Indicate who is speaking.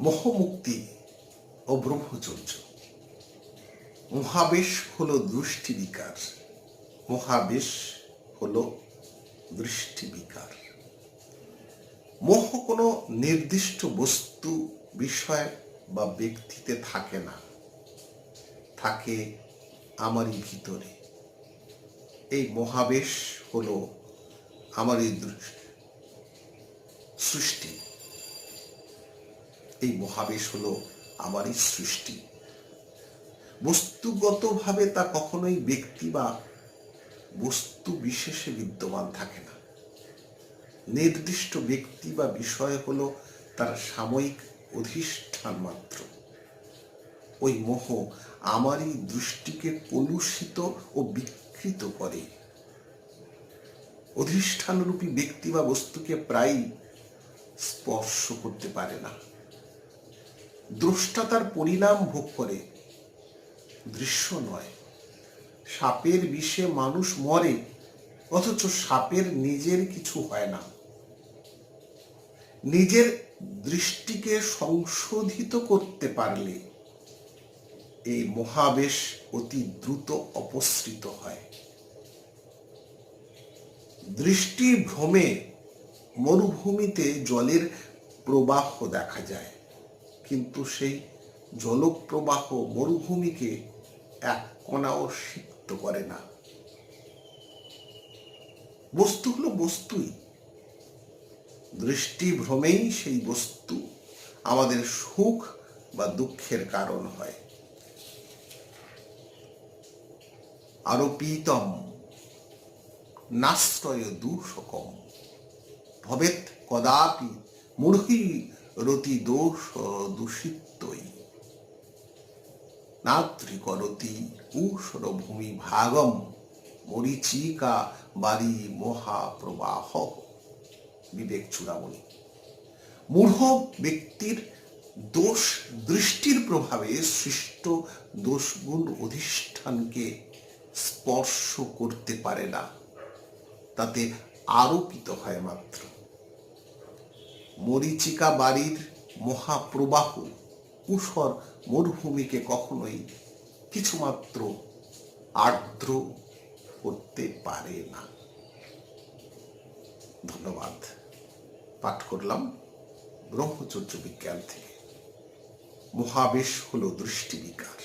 Speaker 1: মোহমুক্তি ও ব্রহ্মচর্য। মহাবেশ হল দৃষ্টি বিকার। মহাবেশ হল দৃষ্টি বিকার। মোহ কোনো নির্দিষ্ট বস্তু, বিষয় বা ব্যক্তিতে থাকে না। থাকে আমারই ভিতরে। এই মহাবেশ হল আমারই সৃষ্টি। এই মহাবেশ হলো আমারই সৃষ্টি। বস্তুগতভাবে তা কখনোই ব্যক্তি বা বস্তু বিশেষে বিদ্যমান থাকে না। নির্দিষ্ট ব্যক্তি বা বিষয় হলো তার সাময়িক অধিষ্ঠান মাত্র। ওই মোহ আমারই দৃষ্টিকে কলুষিত ও বিকৃত করে। অধিষ্ঠানরূপী ব্যক্তি বা বস্তুকে প্রায় স্পর্শ করতে পারে না। দ্রষ্টা তার পরিণাম ভোগ করে। দৃশ্য নয়। সাপের বিষে মানুষ মরে, অথচ সাপের নিজের কিছু হয় না। নিজের দৃষ্টিকে সংশোধিত করতে পারলে এই মহাবেশ অতি দ্রুত অপসৃত হয়। দৃষ্টি ভ্রমে মরুভূমিতে জলের প্রবাহ দেখা যায়। কিন্তু সেই জলপ্রবাহ মরুভূমিকে এক কণাও সিক্ত করে না। বস্তু হলো বস্তুই। দৃষ্টি ভ্রমেই সেই বস্তু আমাদের সুখ বা দুঃখের কারণ হয়। আরোপিতম নাশ্রয় দূষকম ভবেত কদাপি মূঢ়ি রতি দোষ দূষিতই নাত্রি করতি ঊষর ভূমি ভাগম মরিচিকা বাড়ি মহাপ্রবাহ। বিবেক চূড়ামণি। মূঢ় ব্যক্তির দোষ দৃষ্টির প্রভাবে সৃষ্ট দোষগুণ অধিষ্ঠানকে স্পর্শ করতে পারে না। তাতে আরোপিত হয় মাত্র। মরিচিকা বাড়ির মহাপ্রবাহ কুশর মরুভূমিকে কখনোই কিছুমাত্র আর্দ্র করতে পারে না। ধন্যবাদ। পাঠ করলাম ব্রহ্মচর্য বিজ্ঞান থেকে। মহাবেশ হল দৃষ্টি বিকার